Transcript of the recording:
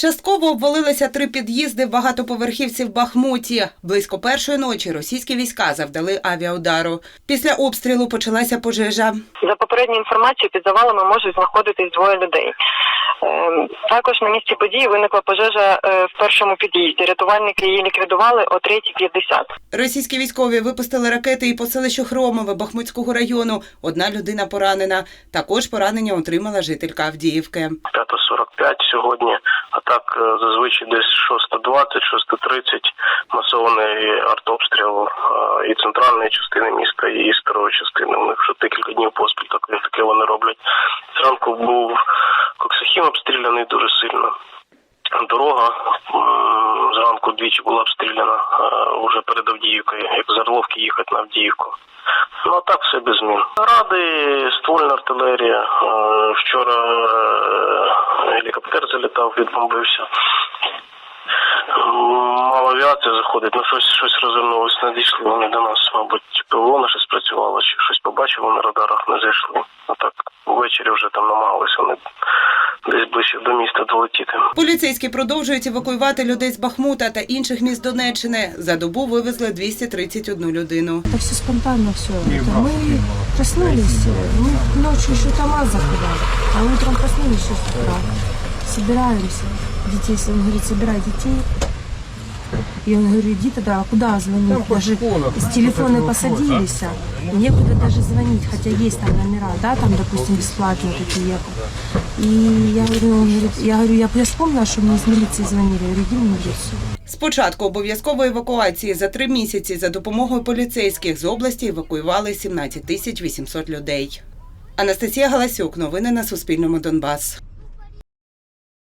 Частково обвалилися три під'їзди в багатоповерхівці в Бахмуті. Близько першої ночі російські війська завдали авіаудару. Після обстрілу почалася пожежа. За попередньою інформацією, під завалами можуть знаходитись двоє людей. Ем, Також на місці події виникла пожежа е, в першому під'їзді. Рятувальники її ліквідували о 3.50. Російські військові випустили ракети і по селищу Хромове Бахмутського району. Одна людина поранена. Також поранення отримала жителька Авдіївки. 5.45 сьогодні, так е, зазвичай десь 6.20, 6.30 масований артобстріл е, і центральної частини міста, і старої частини. У них вже декілька днів поспіль таке, таке вони роблять. Зранку був Коксахім обстріляний дуже сильно. Дорога зранку двічі була обстріляна е, уже перед Авдіївкою, як з Орловки їхати на Авдіївку. Ну а так все без змін. Ради, ствольна артилерія. Е, Вчора е, гелікоптер залітав, відбомбився. М, Мало авіація заходить, ну щось щось розвернулось, не дійшли вони до нас, мабуть, ПВО наше спрацювало, чи щось побачили на радарах, не зайшли. А так ввечері вже там намагалися вони десь ближче до міста долетіти. Поліцейські продовжують евакуювати людей з Бахмута та інших міст Донеччини. За добу вивезли 231 людину. Это все спонтанно все. Это мы проснулись, мы ночью еще КамАЗ закрывали, а утром проснулись еще с утра. Собираемся. Детей, он говорит, собирай детей. И он говорит, иди тогда, а куда звонить? Даже с телефона посадились, некуда даже звонить, хотя есть там номера, да, там, допустим, бесплатные такие ехал. И я говорю, он говорит, я говорю, я, я вспомнила, что мне из милиции звонили. Я говорю, иди в милицию. З початку евакуації евакуації за три місяці за допомогою поліцейських з області евакуювали 17 тисяч 800 людей. Анастасія Галасюк. Новини на Суспільному. Донбас.